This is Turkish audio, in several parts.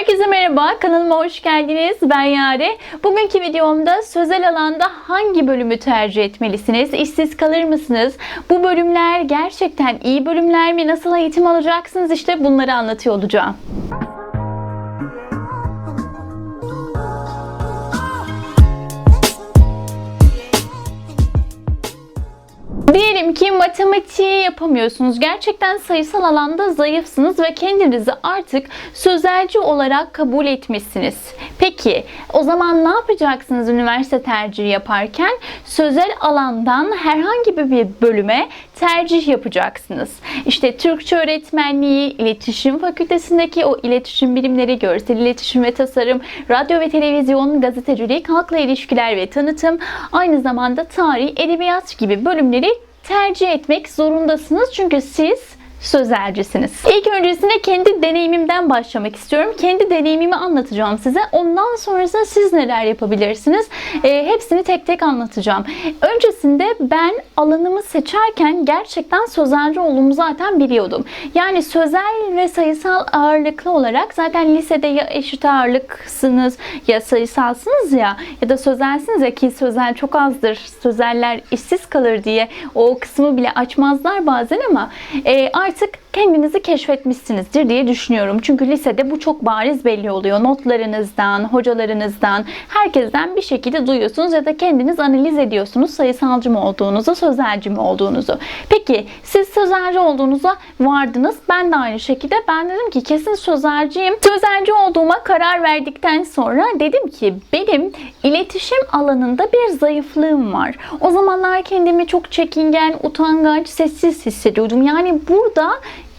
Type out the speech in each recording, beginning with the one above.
Herkese merhaba, kanalıma hoş geldiniz. Ben Yare. Bugünkü videomda sözel alanda hangi bölümü tercih etmelisiniz? İşsiz kalır mısınız? Bu bölümler gerçekten iyi bölümler mi? Nasıl eğitim alacaksınız? İşte bunları anlatıyor olacağım. Matematiği yapamıyorsunuz. Gerçekten sayısal alanda zayıfsınız ve kendinizi artık sözelci olarak kabul etmişsiniz. Peki o zaman ne yapacaksınız üniversite tercihi yaparken? Sözel alandan herhangi bir bölüme tercih yapacaksınız. İşte Türkçe öğretmenliği, iletişim fakültesindeki o iletişim bilimleri, görsel iletişim ve tasarım, radyo ve televizyon, gazetecilik, halkla ilişkiler ve tanıtım, aynı zamanda tarih, edebiyat gibi bölümleri tercih etmek zorundasınız. Çünkü siz sözelcisiniz. İlk öncesinde kendi deneyimimden başlamak istiyorum. Kendi deneyimimi anlatacağım size. Ondan sonrasında siz neler yapabilirsiniz? E, hepsini tek tek anlatacağım. Öncesinde ben alanımı seçerken gerçekten sözelci olduğumu zaten biliyordum. Yani sözel ve sayısal ağırlıklı olarak zaten lisede ya eşit ağırlıksınız ya sayısalsınız ya ya da sözelsiniz ya ki sözel çok azdır. Sözeller işsiz kalır diye o kısmı bile açmazlar bazen ama e, пальчик. Kendinizi keşfetmişsinizdir diye düşünüyorum. Çünkü lisede bu çok bariz belli oluyor. Notlarınızdan, hocalarınızdan, herkesten bir şekilde duyuyorsunuz ya da kendiniz analiz ediyorsunuz sayısalcı mı olduğunuzu, sözelci mi olduğunuzu. Peki siz sözelci olduğunuza vardınız. Ben de aynı şekilde ben dedim ki kesin sözelciyim. Sözelci olduğuma karar verdikten sonra dedim ki benim iletişim alanında bir zayıflığım var. O zamanlar kendimi çok çekingen, utangaç, sessiz hissediyordum. Yani burada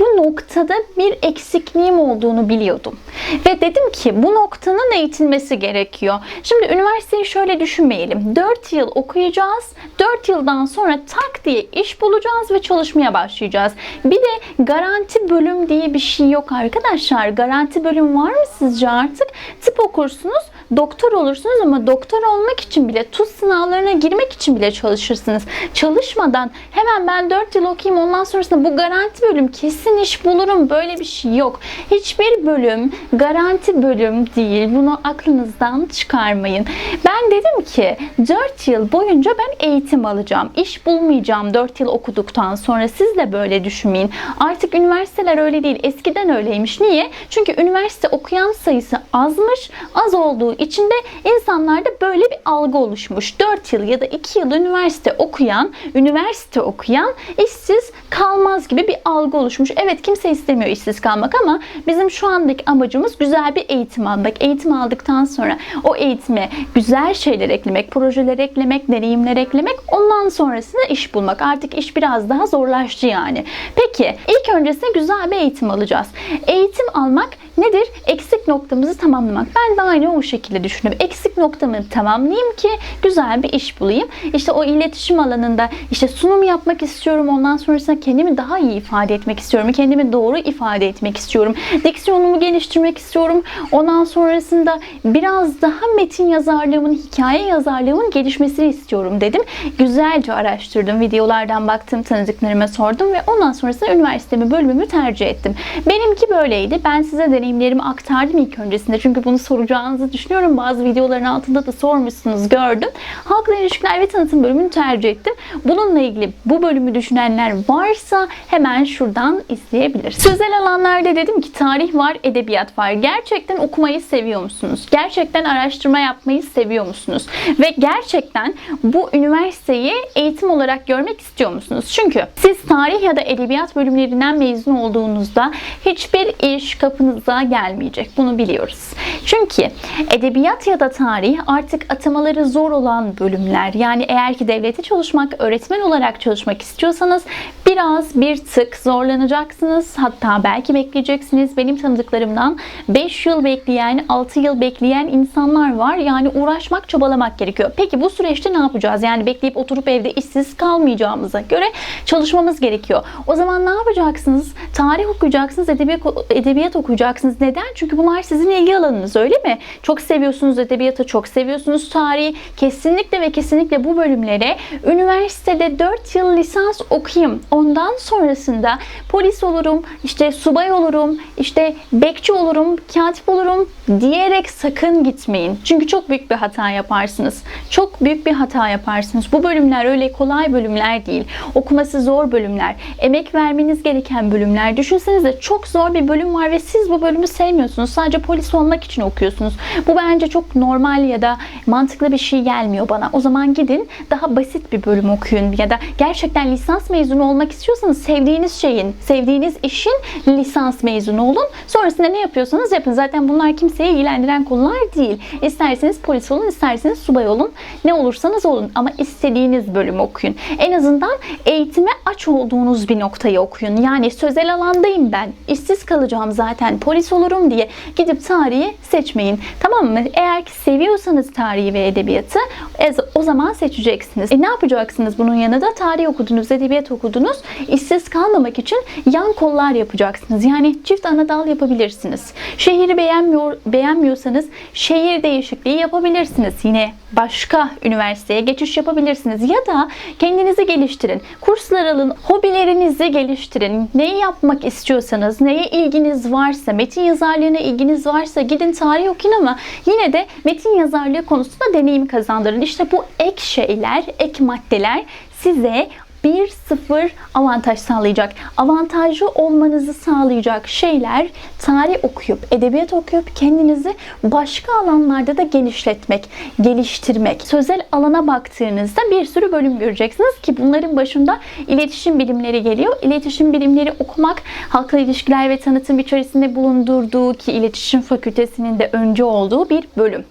bu noktada bir eksikliğim olduğunu biliyordum. Ve dedim ki bu noktanın eğitilmesi gerekiyor. Şimdi üniversiteyi şöyle düşünmeyelim. 4 yıl okuyacağız. 4 yıldan sonra tak diye iş bulacağız ve çalışmaya başlayacağız. Bir de garanti bölüm diye bir şey yok arkadaşlar. Garanti bölüm var mı sizce artık? Tıp okursunuz, doktor olursunuz ama doktor olmak için bile TUS sınavlarına girmek için bile çalışırsınız. Çalışmadan hemen ben 4 yıl okuyayım ondan sonrasında bu garanti bölüm kesin iş bulurum böyle bir şey yok. Hiçbir bölüm garanti bölüm değil. Bunu aklınızdan çıkarmayın. Ben dedim ki 4 yıl boyunca ben eğitim alacağım. İş bulmayacağım 4 yıl okuduktan sonra. Siz de böyle düşünmeyin. Artık üniversiteler öyle değil. Eskiden öyleymiş. Niye? Çünkü üniversite okuyan sayısı azmış. Az olduğu için de insanlarda böyle bir algı oluşmuş. 4 yıl ya da 2 yıl üniversite okuyan, üniversite okuyan işsiz kalmaz gibi bir algı oluşmuş. Evet kimse istemiyor işsiz kalmak ama bizim şu andaki amacımız güzel bir eğitim almak. Eğitim aldıktan sonra o eğitime güzel şeyler eklemek, projeler eklemek, deneyimler eklemek. Ondan sonrasında iş bulmak. Artık iş biraz daha zorlaştı yani. Peki ilk öncesinde güzel bir eğitim alacağız. Eğitim almak nedir? Eksik noktamızı tamamlamak. Ben de aynı o şekilde düşünüyorum. Eksik noktamı tamamlayayım ki güzel bir iş bulayım. İşte o iletişim alanında işte sunum yapmak istiyorum. Ondan sonrasında kendimi daha iyi ifade etmek istiyorum. Kendimi doğru ifade etmek istiyorum. Diksiyonumu geliştirmek istiyorum. Ondan sonrasında biraz daha metin yazarlığımın, hikaye yazarlığımın gelişmesini istiyorum dedim. Güzelce araştırdım. Videolardan baktım, tanıdıklarıma sordum ve ondan sonrasında üniversitemi, bölümümü tercih ettim. Benimki böyleydi. Ben size deneyimlerimi aktardım ilk öncesinde. Çünkü bunu soracağınızı düşünüyorum. Bazı videoların altında da sormuşsunuz, gördüm. Halkla ilişkiler ve tanıtım bölümünü tercih ettim. Bununla ilgili bu bölümü düşünenler varsa hemen şuradan izleyebilir. Sözel alanlarda dedim ki tarih var, edebiyat var. Gerçekten okumayı seviyor musunuz? Gerçekten araştırma yapmayı seviyor musunuz? Ve gerçekten bu üniversiteyi eğitim olarak görmek istiyor musunuz? Çünkü siz tarih ya da edebiyat bölümlerinden mezun olduğunuzda hiçbir iş kapınıza gelmeyecek. Bunu biliyoruz. Çünkü edebiyat ya da tarih artık atamaları zor olan bölümler. Yani eğer ki devlete çalışmak, öğretmen olarak çalışmak istiyorsanız biraz bir tık zorlanacaksınız. Hatta belki bekleyeceksiniz. Benim tanıdıklarımdan 5 yıl bekleyen, 6 yıl bekleyen insanlar var. Yani uğraşmak, çabalamak gerekiyor. Peki bu süreçte ne yapacağız? Yani bekleyip oturup evde işsiz kalmayacağımıza göre çalışmamız gerekiyor. O zaman ne yapacaksınız? Tarih okuyacaksınız, edebiyat, edebiyat okuyacaksınız. Neden? Çünkü Bunlar sizin ilgi alanınız öyle mi? Çok seviyorsunuz edebiyatı, çok seviyorsunuz tarihi. Kesinlikle ve kesinlikle bu bölümlere üniversitede 4 yıl lisans okuyayım. Ondan sonrasında polis olurum, işte subay olurum, işte bekçi olurum, katip olurum diyerek sakın gitmeyin. Çünkü çok büyük bir hata yaparsınız. Çok büyük bir hata yaparsınız. Bu bölümler öyle kolay bölümler değil. Okuması zor bölümler. Emek vermeniz gereken bölümler. Düşünsenize çok zor bir bölüm var ve siz bu bölümü sevmiyorsunuz. Sadece polis olmak için okuyorsunuz. Bu bence çok normal ya da mantıklı bir şey gelmiyor bana. O zaman gidin daha basit bir bölüm okuyun ya da gerçekten lisans mezunu olmak istiyorsanız sevdiğiniz şeyin, sevdiğiniz işin lisans mezunu olun. Sonrasında ne yapıyorsanız yapın. Zaten bunlar kimseyi ilgilendiren konular değil. İsterseniz polis olun, isterseniz subay olun. Ne olursanız olun ama istediğiniz bölümü okuyun. En azından eğitime aç olduğunuz bir noktayı okuyun. Yani sözel alandayım ben. İşsiz kalacağım zaten. Polis olurum diye gidip tarihi seçmeyin. Tamam mı? Eğer ki seviyorsanız tarihi ve edebiyatı e, o zaman seçeceksiniz. E ne yapacaksınız bunun yanında? Tarih okudunuz, edebiyat okudunuz. İşsiz kalmamak için yan kollar yapacaksınız. Yani çift ana dal yapabilirsiniz. Şehri beğenmiyor, beğenmiyorsanız şehir değişikliği yapabilirsiniz. Yine başka üniversiteye geçiş yapabilirsiniz. Ya da kendinizi geliştirin. Kurslar alın, hobilerinizi geliştirin. Neyi yapmak istiyorsanız, neye ilginiz varsa, metin yazarlığına ilginiz varsa gidin tarih okuyun ama yine de metin yazarlığı konusunda deneyim kazandırın. İşte bu ek şeyler, ek maddeler size 1-0 avantaj sağlayacak. Avantajlı olmanızı sağlayacak şeyler tarih okuyup, edebiyat okuyup kendinizi başka alanlarda da genişletmek, geliştirmek. Sözel alana baktığınızda bir sürü bölüm göreceksiniz ki bunların başında iletişim bilimleri geliyor. İletişim bilimleri okumak halkla ilişkiler ve tanıtım içerisinde bulundurduğu ki iletişim fakültesinin de önce olduğu bir bölüm.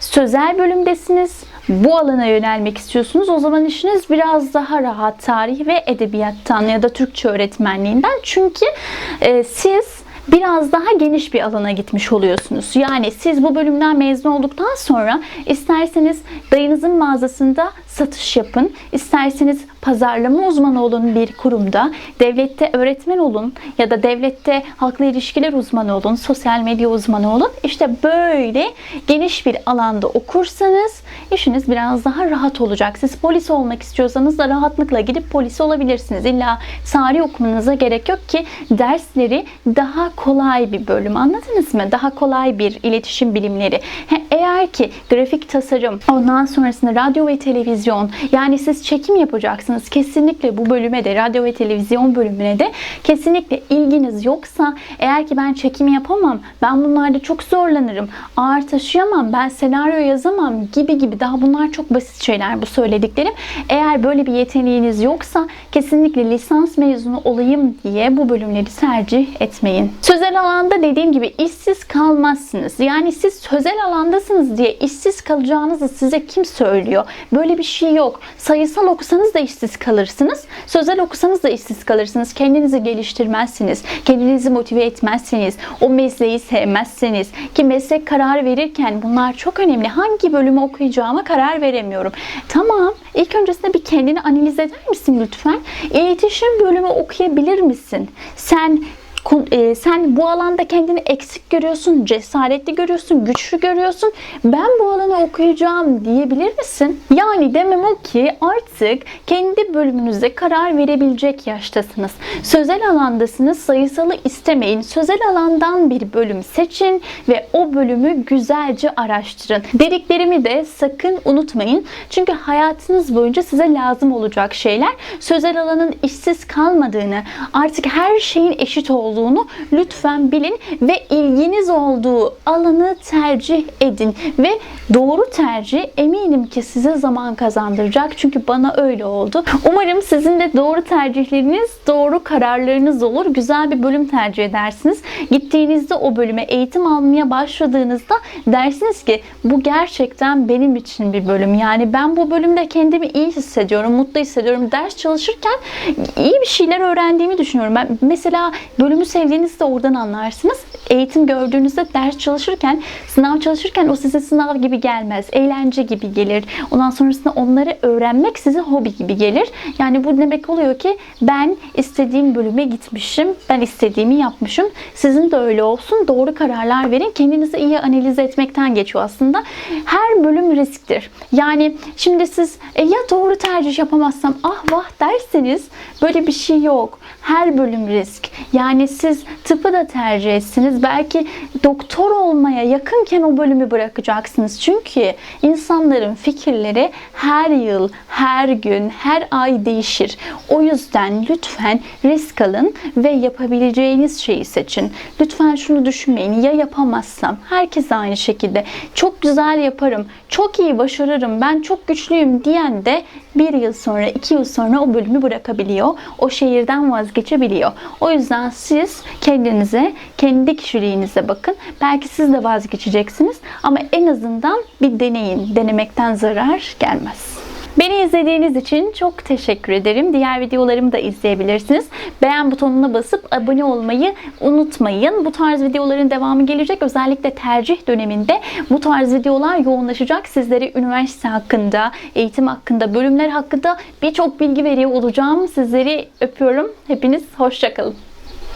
Sözel bölümdesiniz bu alana yönelmek istiyorsunuz o zaman işiniz biraz daha rahat tarih ve edebiyattan ya da Türkçe öğretmenliğinden. Çünkü e, siz biraz daha geniş bir alana gitmiş oluyorsunuz. Yani siz bu bölümden mezun olduktan sonra isterseniz dayınızın mağazasında satış yapın, isterseniz pazarlama uzmanı olun bir kurumda, devlette öğretmen olun ya da devlette halkla ilişkiler uzmanı olun, sosyal medya uzmanı olun. İşte böyle geniş bir alanda okursanız işiniz biraz daha rahat olacak. Siz polis olmak istiyorsanız da rahatlıkla gidip polis olabilirsiniz. İlla tarih okumanıza gerek yok ki dersleri daha kolay bir bölüm. Anladınız mı? Daha kolay bir iletişim bilimleri. He, eğer ki grafik tasarım, ondan sonrasında radyo ve televizyon yani siz çekim yapacaksınız. Kesinlikle bu bölüme de radyo ve televizyon bölümüne de kesinlikle ilginiz yoksa eğer ki ben çekim yapamam, ben bunlarda çok zorlanırım, ağır taşıyamam, ben senaryo yazamam gibi gibi daha bunlar çok basit şeyler bu söylediklerim. Eğer böyle bir yeteneğiniz yoksa kesinlikle lisans mezunu olayım diye bu bölümleri tercih etmeyin. Sözel alanda dediğim gibi işsiz kalmazsınız. Yani siz sözel alandasınız diye işsiz kalacağınızı size kim söylüyor? Böyle bir şey yok. Sayısal okusanız da işsiz kalırsınız. Sözel okusanız da işsiz kalırsınız. Kendinizi geliştirmezsiniz. Kendinizi motive etmezseniz, o mesleği sevmezseniz ki meslek kararı verirken bunlar çok önemli. Hangi bölümü okuyacağıma karar veremiyorum. Tamam. İlk öncesinde bir kendini analiz eder misin lütfen? İletişim bölümü okuyabilir misin? Sen e, sen bu alanda kendini eksik görüyorsun, cesaretli görüyorsun, güçlü görüyorsun. Ben bu alanı okuyacağım diyebilir misin? Yani demem o ki artık kendi bölümünüze karar verebilecek yaştasınız. Sözel alandasınız, sayısalı istemeyin. Sözel alandan bir bölüm seçin ve o bölümü güzelce araştırın. Dediklerimi de sakın unutmayın. Çünkü hayatınız boyunca size lazım olacak şeyler. Sözel alanın işsiz kalmadığını, artık her şeyin eşit olduğunu olduğunu lütfen bilin ve ilginiz olduğu alanı tercih edin ve doğru tercih eminim ki size zaman kazandıracak. Çünkü bana öyle oldu. Umarım sizin de doğru tercihleriniz, doğru kararlarınız olur. Güzel bir bölüm tercih edersiniz. Gittiğinizde o bölüme eğitim almaya başladığınızda dersiniz ki bu gerçekten benim için bir bölüm. Yani ben bu bölümde kendimi iyi hissediyorum, mutlu hissediyorum. Ders çalışırken iyi bir şeyler öğrendiğimi düşünüyorum. Ben mesela bölümü sevdiğinizi de oradan anlarsınız. Eğitim gördüğünüzde ders çalışırken, sınav çalışırken o size sınav gibi gelmez. Eğlence gibi gelir. Ondan sonrasında onları öğrenmek size hobi gibi gelir. Yani bu demek oluyor ki ben istediğim bölüme gitmişim. Ben istediğimi yapmışım. Sizin de öyle olsun. Doğru kararlar verin. Kendinizi iyi analiz etmekten geçiyor aslında. Her bölüm risktir. Yani şimdi siz e, ya doğru tercih yapamazsam ah vah derseniz böyle bir şey yok. Her bölüm risk. Yani siz tıpı da tercih etsiniz. Belki doktor olmaya yakınken o bölümü bırakacaksınız. Çünkü insanların fikirleri her yıl, her gün, her ay değişir. O yüzden lütfen risk alın ve yapabileceğiniz şeyi seçin. Lütfen şunu düşünmeyin. Ya yapamazsam? Herkes aynı şekilde. Çok güzel yaparım. Çok iyi başarırım. Ben çok güçlüyüm diyen de bir yıl sonra, iki yıl sonra o bölümü bırakabiliyor. O şehirden vazgeçebiliyor. O yüzden siz kendinize, kendi kişiliğinize bakın. Belki siz de vazgeçeceksiniz ama en azından bir deneyin. Denemekten zarar gelmez. Beni izlediğiniz için çok teşekkür ederim. Diğer videolarımı da izleyebilirsiniz. Beğen butonuna basıp abone olmayı unutmayın. Bu tarz videoların devamı gelecek. Özellikle tercih döneminde bu tarz videolar yoğunlaşacak. Sizlere üniversite hakkında, eğitim hakkında, bölümler hakkında birçok bilgi veriyor olacağım. Sizleri öpüyorum. Hepiniz hoşçakalın.